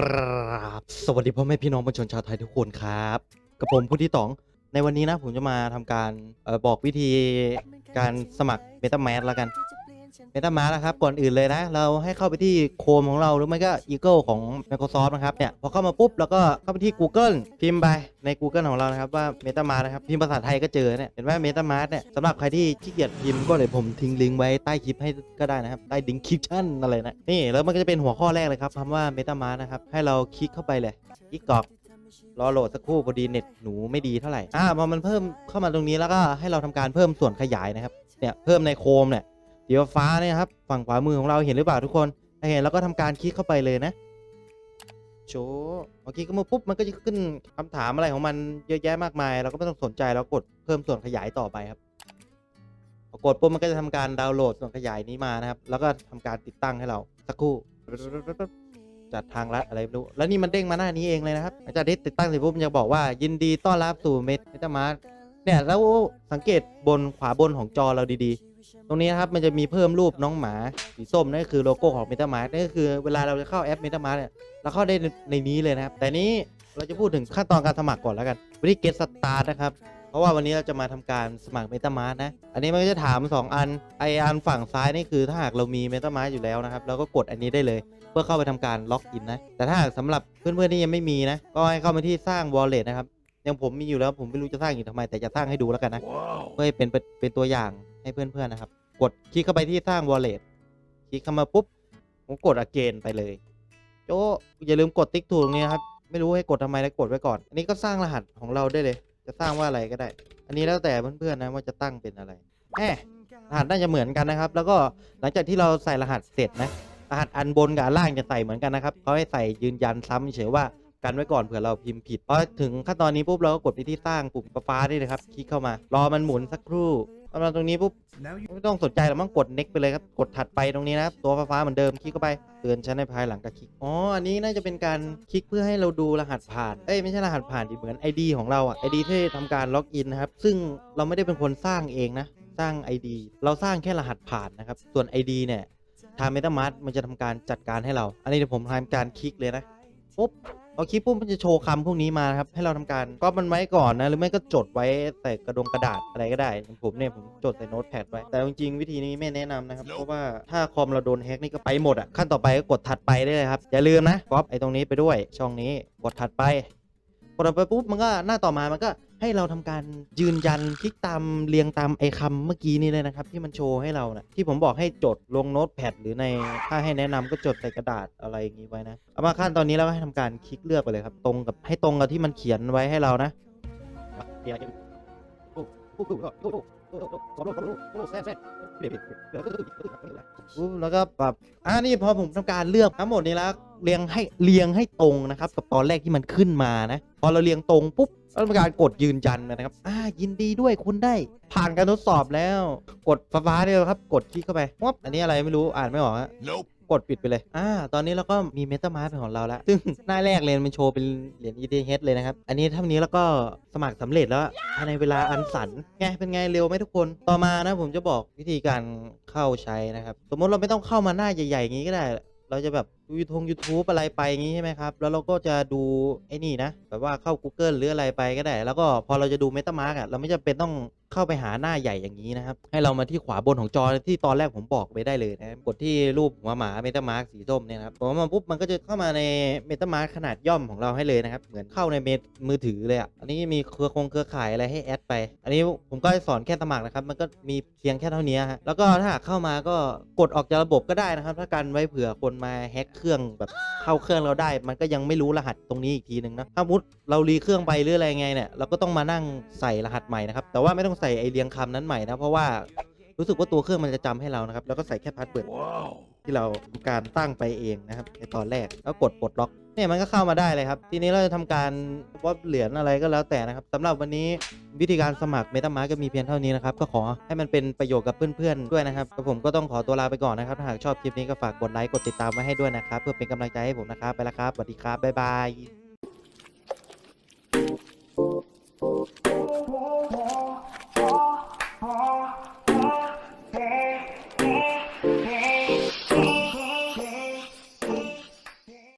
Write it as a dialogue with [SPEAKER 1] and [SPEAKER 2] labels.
[SPEAKER 1] กราบสวัสดีพ่อแม่พี่น้องประชาชนชาวไทยทุกคนครับกับผมพุทธิตอง ในวันนี้นะผมจะมาทำการเออบอกวิธีการสมัคร MetaMask แล้วกัน MetaMask นะครับก่อนอื่นเลยนะ เราให้เข้าไปที่โคมของเราหรือไม่ก็ Eagle ของ Microsoft นะครับเนี่ยพอเข้ามาปุ๊บแล้วก็เข้าไปที่ Google พิมพ์ไปใน Google ของเรานะครับว่า Meta m a s นะครับพิมพ์ภาษาไทยก็เจอเนี่ยเห็นไหม MetaMask เนี่ยสำหรับใครที่ขี้เกียจพิมพ์ก็เลยผมทิ้งลิงก์ไว้ใต้คลิปให้ก็ได้นะครับใต้ดิงคลิปชั่นอะไรนะนี่แล้วมันก็จะเป็นหัวข้อแรกเลยครับคำว่า Meta m a s นะครับให้เราคลิกเข้าไปเลยคลิกกรอกรอโหลดสักครู่พอดีเน็ตหนูไม่ดีเท่าไหร่อ่าพอมันเพิ่มเข้ามาตรงนี้แล้วก็ให้เราทำการเพิ่มส่วนขยายนะครับเนี่ยเพิ่มในโคมเนี่ย สีฟ้าเนี่ยครับฝั่งขวามือของเราเห็นหรือเปล่าทุกคนถ้าเห็นแล้วก็ทำการคลิกเข้าไปเลยนะโชว์พอคลิกเข้ามาปุ๊บมันก็จะขึ้นคำถามอะไรของมันเยอะแยะมากมาย เราก็ไม่ต้องสนใจเรากดเพิ่มส่วนขยายต่อไปครับพอกดปุ๊บมันก็จะทำการดาวน์โหลดส่วนขยายนี้มานะครับ แล้วก็ทำการติดตั้งให้เราสักครู่จัดทางลัดอะไรไม่รู้แล้วนี่มันเด้งมาหน้านี้เองเลยนะครับหลังจากที่ติดตั้งเสร็จปุ๊บมันจะบอกว่ายินดีต้อนรับสู่เมตามาร์เนี่ยแล้วสังเกตบนขวาบนของจอเราดีๆ ตรงนี้นะครับมันจะมีเพิ่มรูปน้องหมาสีส้มนั่นก็คือโลโก้ของ MetaMask นั่นก็คือเวลาเราจะเข้าแอป MetaMask เนี่ยเราเข้าได้ในในนี้เลยนะครับ แต่นี้เราจะพูดถึงขั้นตอนการสมัครก่อนแล้วกันวิธี get start นะครับ เพราะว่าวันนี้เราจะมาทำการสมัคร MetaMask นะ อันนี้มันก็จะถาม 2 อันไออันฝั่งซ้ายนี่คือถ้าหากเรามี MetaMask อยู่แล้วนะครับเราก็กดอันนี้ได้เลย เพื่อเข้าไปทำการล็อกอินนะแต่ถ้าหากสำหรับเพื่อนๆที่ยังไม่มีนะก็ให้เข้ามาที่สร้าง wallet นะครับอย่างผมมีอยู่แล้วผมไม่รู้จะสร้างอยู่ทำไมแต่จะสร้างให้ดูแล้วกันนะเพื่อให้เป็นเป็นเป็นตัวอย่าง ให้เพื่อนๆนะครับ กดคลิกเข้าไปที่สร้าง wallet คลิกเข้ามาปุ๊บผมกด again ไปเลยโจอย่าลืมกดติ๊กถูกตรงนี้นะครับ ไม่รู้ให้กดทำไมแล้วกดไว้ก่อน อันนี้ก็สร้างรหัสของเราได้เลย จะสร้างว่าอะไรก็ได้ อันนี้แล้วแต่เพื่อนๆนะว่าจะตั้งเป็นอะไรแหมรหัสน่าจะเหมือนกันนะครับ แล้วก็หลังจากที่เราใส่รหัสเสร็จนะ รหัสอันบนกับอันล่างจะใส่เหมือนกันนะครับเขาให้ใส่ยืนยันซ้ำเฉยว่ากันไว้ก่อนเผื่อเราพิมพ์ผิดพอถึงขั้นตอนนี้ปุ๊บเราก็กดไปที่สร้างปุ่มฟ้าๆนี่เลยครับ คลิกเข้ามา รอมันหมุนสักครู่ พอมาตรงนี้ปุ๊บไม่ต้องสนใจหรอกมั้งกด next ไปเลยครับ กดถัดไปตรงนี้นะครับ ตัวฟ้าๆเหมือนเดิมคลิกเข้าไปเตือนฉันในภายหลังการคลิกอ๋ออันนี้น่าจะเป็นการคลิกเพื่อให้เราดูรหัสผ่านเอ้ยไม่ใช่รหัสผ่านดิเหมือน ID ของเราอะ ID ที่ทำการล็อกอินนะครับซึ่งเราไม่ได้เป็นคนสร้างเองนะสร้าง ID เราสร้างแค่รหัสผ่านนะครับส่วน ID เนี่ยทาง MetaMask มันจะทำการจัดการให้เรา อันนี้เดี๋ยวผมทำการคลิกเลยนะปุ๊บ พอคลิกปุ๊บมันจะโชว์คำพวกนี้มานะครับ ให้เราทำการก๊อปมันไว้ก่อนนะ หรือไม่ก็จดไว้ใส่กระดงกระดาษอะไรก็ได้อย่างผมเนี่ยผมจดใส่โน้ตแพดไว้ แต่จริงๆวิธีนี้ไม่แนะนำนะครับ เพราะว่าถ้าคอมเราโดนแฮ็กนี่ก็ไปหมดอะขั้นต่อไปก็กดถัดไปได้เลยครับ อย่าลืมนะก๊อปไอ้ตรงนี้ไปด้วย ช่องนี้กดถัดไป กดไปปุ๊บมันก็หน้าต่อมามันก็ ให้เราทำการยืนยันคลิกตามเรียงตามไอ้คำเมื่อกี้นี้เลยนะครับ ที่มันโชว์ให้เรานะที่ผมบอกให้จดลงโน้ตแพดหรือในถ้าให้แนะนำก็จดใส่กระดาษอะไรอย่างนี้ไว้นะเอามาขั้นตอนนี้แล้วให้ทำการคลิกเลือกไปเลยครับ ตรงกับให้ตรงกับที่มันเขียนไว้ให้เรานะแล้วก็ปรับอ่านี่พอผมทำการเลือกทั้งหมดนี้แล้วเรียงให้เรียงให้ตรงนะครับ กับตอนแรกที่มันขึ้นมานะ พอเราเรียงตรงปุ๊บก็ทำการกดยืนยันนะครับ อ่า ยินดีด้วยคุณได้ ผ่านการทดสอบแล้ว กดฟ้าๆเนี่ยครับ กดคลิกเข้าไปวับอันนี้อะไรไม่รู้ อ่านไม่ออกฮะ
[SPEAKER 2] Nope.
[SPEAKER 1] กดปิดไปเลย อ่า ตอนนี้เราก็มี MetaMask เป็นของเราแล้ว ซึ่งหน้าแรกเลยมันโชว์เป็นเหรียญ ETH เลยนะครับ อันนี้เท่านี้แล้วก็สมัครสำเร็จแล้วภายในเวลาอันสันไง เป็นไงเร็วไหมทุกคน ต่อมานะผมจะบอกวิธีการเข้าใช้นะครับ สมมติเราไม่ต้องเข้ามาหน้าใหญ่ๆอย่างนี้ก็ได้ เราจะแบบดูยูทงยูทูบอะไรไปอย่างงี้ใช่ไหมครับ แล้วเราก็จะดูไอ้นี่นะ แบบว่าเข้า Google หรืออะไรไปก็ได้ แล้วก็พอเราจะดูเมตามาร์กอะ เราไม่จำเป็นต้อง เข้าไปหาหน้าใหญ่อย่างนี้นะครับ ให้เรามาที่ขวาบนของจอที่ตอนแรกผมบอกไปได้เลยนะกดที่รูปหัวหมา MetaMask สีส้มเนี่ยนะครับพอมาปุ๊บมันก็จะเข้ามาใน MetaMask ขนาดย่อมของเราให้เลยนะครับ เหมือนเข้าในเมมือถือเลยอะอันนี้มีเครือคงเครือข่ายอะไรให้แอดไป อันนี้ผมก็สอนแค่สมัครนะครับ มันก็มีเพียงแค่เท่านี้ฮะแล้วก็ถ้าเข้ามาก็กดออกจากระบบก็ได้นะครับ ถ้ากันไว้เผื่อคนมาแฮ็กเครื่องแบบเข้าเครื่องเราได้ มันก็ยังไม่รู้รหัสตรงนี้อีกทีหนึ่งนะถ้ามุดเรารีเครื่องไปหรืออะไรไงเนี่ยเราก็ต้องมานั่งใส่รหัสใหม่นะครับแต่ว่าไม่ต้องส่ไอเรียงคำนั้นใหม่นะ เพราะว่ารู้สึกว่าตัวเครื่องมันจะจำให้เรานะครับ แล้วก็ใส่แค่พาสเวิร์ด
[SPEAKER 2] Wow.
[SPEAKER 1] ที่เราทำการตั้งไปเองนะครับในตอนแรกแล้วกดปลดล็อกเนี่ยมันก็เข้ามาได้เลยครับ ทีนี้เราจะทำการว่าเหรียญอะไรก็แล้วแต่นะครับสำหรับวันนี้วิธีการสมัคร MetaMask ก็มีเพียงเท่านี้นะครับ ก็ขอให้มันเป็นประโยชน์กับเพื่อนๆด้วยนะครับก็ผมก็ต้องขอตัวลาไปก่อนนะครับถ้าหากชอบคลิปนี้ก็ฝากกดไลค์กดติดตามไว้ให้ด้วยนะครับเพื่อเป็นกำลังใจให้ผมนะครับไปแล้วครับสวัสดีครับบ๊ายบาย